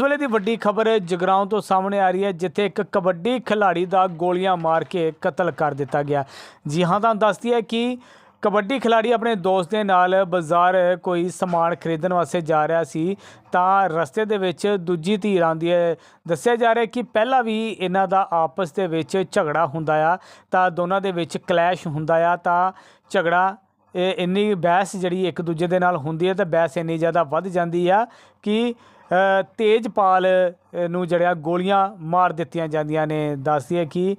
ਇਸ ਵੇਲੇ ਦੀ ਵੱਡੀ ਖਬਰ ਜਗਰਾਉਂ ਤੋਂ ਸਾਹਮਣੇ ਆ ਰਹੀ ਹੈ, ਜਿੱਥੇ ਇੱਕ ਕਬੱਡੀ ਖਿਡਾਰੀ ਦਾ ਗੋਲੀਆਂ ਮਾਰ ਕੇ ਕਤਲ ਕਰ ਦਿੱਤਾ ਗਿਆ। ਜੀ ਹਾਂ, ਤੁਹਾਨੂੰ ਦੱਸਦੀ ਹੈ ਕਿ ਕਬੱਡੀ ਖਿਡਾਰੀ ਆਪਣੇ ਦੋਸਤ ਦੇ ਨਾਲ ਬਾਜ਼ਾਰ ਕੋਈ ਸਮਾਨ ਖਰੀਦਣ ਵਾਸਤੇ ਜਾ ਰਿਹਾ ਸੀ, ਤਾਂ ਰਸਤੇ ਦੇ ਵਿੱਚ ਦੂਜੀ ਧਿਰ ਆਉਂਦੀ ਹੈ। ਦੱਸਿਆ ਜਾ ਰਿਹਾ ਕਿ ਪਹਿਲਾਂ ਵੀ ਇਹਨਾਂ ਦਾ ਆਪਸ ਦੇ ਵਿੱਚ ਝਗੜਾ ਹੁੰਦਾ ਆ, ਤਾਂ ਦੋਨਾਂ ਦੇ ਵਿੱਚ ਕਲੈਸ਼ ਹੁੰਦਾ ਆ, ਤਾਂ ਝਗੜਾ ਇਹ ਇੰਨੀ ਬਹਿਸ ਜਿਹੜੀ ਇੱਕ ਦੂਜੇ ਦੇ ਨਾਲ ਹੁੰਦੀ ਹੈ, ਤਾਂ ਬਹਿਸ ਇੰਨੀ ਜ਼ਿਆਦਾ ਵੱਧ ਜਾਂਦੀ ਆ ਕਿ ਤੇਜਪਾਲ ਨੂੰ ਜਿਹੜਾ ਗੋਲੀਆਂ ਮਾਰ ਦਿੱਤੀਆਂ ਜਾਂਦੀਆਂ ਨੇ। ਦੱਸਦੀ ਹੈ ਕਿ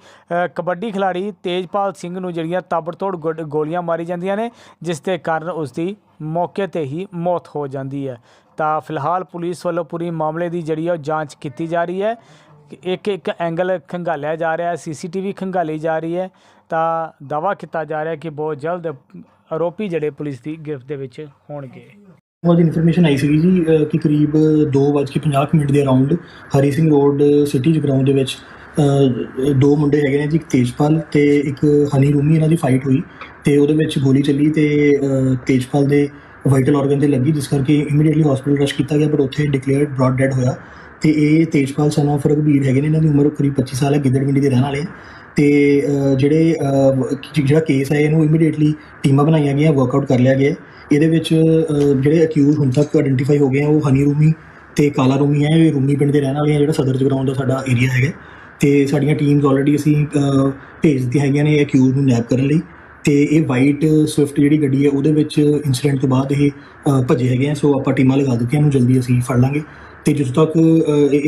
ਕਬੱਡੀ ਖਿਡਾਰੀ ਤੇਜਪਾਲ ਸਿੰਘ ਨੂੰ ਜਿਹੜੀਆਂ ਤਾਬੜਤੋੜ ਗੋ- ਗੋਲੀਆਂ ਮਾਰੀ ਜਾਂਦੀਆਂ ਨੇ, ਜਿਸ ਦੇ ਕਾਰਨ ਉਸ ਦੀ ਮੌਕੇ ਤੇ ਹੀ ਮੌਤ ਹੋ ਜਾਂਦੀ ਹੈ। ਤਾਂ ਫਿਲਹਾਲ ਪੁਲਿਸ ਵੱਲੋਂ ਪੂਰੀ ਮਾਮਲੇ ਦੀ ਜਿਹੜੀ ਉਹ ਜਾਂਚ ਕੀਤੀ ਜਾ ਰਹੀ ਹੈ। ਇੱਕ ਇੱਕ ਐਂਗਲ ਖੰਗਾਲਿਆ ਜਾ ਰਿਹਾ ਹੈ, ਸੀਸੀਟੀਵੀ ਖੰਗਾਲੀ ਜਾ ਰਹੀ ਹੈ। ਤਾਂ ਦਾਵਾ ਕੀਤਾ ਜਾ ਰਿਹਾ ਕਿ ਬਹੁਤ ਜਲਦ ਆਰੋਪੀ ਜਿਹੜੇ ਪੁਲਿਸ ਦੀ ਗ੍ਰਿਫਤ ਦੇ ਵਿੱਚ ਹੋਣਗੇ। ਉਹ ਇਨਫੋਰਮੇਸ਼ਨ ਆਈ ਸੀਗੀ ਜੀ ਕਿ ਕਰੀਬ 2:50 ਮਿੰਟ ਦੇ around Hari Singh road city ground ਦੇ ਵਿੱਚ ਦੋ ਮੁੰਡੇ ਹੈਗੇ ਨੇ ਜੀ, ਇੱਕ ਤੇਜਪਾਲ ਤੇ ਇੱਕ ਹਨੀ ਰੂਮੀ, ਇਹਨਾਂ ਦੀ ਫਾਈਟ ਹੋਈ ਤੇ ਉਹਦੇ ਵਿੱਚ ਗੋਲੀ ਚੱਲੀ ਤੇ ਤੇਜਪਾਲ ਦੇ ਵਾਈਟਲ ਆਰਗਨ ਤੇ ਲੱਗੀ, ਜਿਸ ਕਰਕੇ ਇਮੀਡੀਏਟਲੀ ਹਸਪੀਟਲ ਰਸ਼ ਕੀਤਾ ਗਿਆ ਪਰ ਉੱਥੇ ਡਿਕਲੇਅਰਡ ਬ੍ਰੌਡ ਡੈਡ ਹੋਇਆ ਤੇ ਇਹ ਤੇਜਪਾਲ, ਸਨ ਆਫ ਰਘਬੀਰ ਹੈਗੇ ਨੇ, ਇਹਨਾਂ ਦੀ ਉਮਰ ਕਰੀਬ 25 ਸਾਲ ਹੈ ਗਿੱਦੜਵਿੰਡੀ ਦੇ ਰਹਿਣ ਵਾਲੇ ਅਤੇ ਜਿਹੜੇ ਜਿਹੜਾ ਕੇਸ ਹੈ ਇਹਨੂੰ ਇਮੀਡੀਏਟਲੀ ਟੀਮਾਂ ਬਣਾਈਆਂ ਗਈਆਂ ਵਰਕਆਊਟ ਕਰ ਲਿਆ ਗਿਆ। ਇਹਦੇ ਵਿੱਚ ਜਿਹੜੇ ਅਕਿਊਜ਼ ਹੁਣ ਤੱਕ ਆਇਡੈਂਟੀਫਾਈ ਹੋ ਗਏ ਆ ਉਹ ਹਨੀ ਰੂਮੀ ਤੇ ਕਾਲਾ ਰੂਮੀ ਹੈ ਇਹ ਰੂਮੀ ਪਿੰਡ ਦੇ ਰਹਿਣ ਵਾਲੇ ਆ ਜਿਹੜਾ ਸਦਰ ਜਗਰਾਉਂ ਦਾ ਸਾਡਾ ਏਰੀਆ ਹੈਗਾ। ਤੇ ਸਾਡੀਆਂ ਟੀਮਸ ਆਲਰੇਡੀ ਅਸੀਂ ਭੇਜ ਦਿੱਤੀਆਂ ਹੈਗੀਆਂ ਨੇ ਅਕਿਊਜ਼ ਨੂੰ ਨੈਪ ਕਰਨ ਲਈ। ਤੇ ਇਹ ਵਾਈਟ ਸਵਿਫਟ ਜਿਹੜੀ ਗੱਡੀ ਹੈ ਉਹਦੇ ਵਿੱਚ ਇਨਸੀਡੈਂਟ ਤੋਂ ਬਾਅਦ ਇਹ ਅਹ, ਭੱਜੇ ਹੈਗੇ ਆ ਸੋ ਆਪਾਂ ਟੀਮਾਂ ਲਗਾ ਦਿੱਤੀਆਂ ਨੂੰ ਜਲਦੀ ਅਸੀਂ ਫੜ ਲਾਂਗੇ। ਤੇ ਜਦੋਂ ਤੱਕ ਇਹ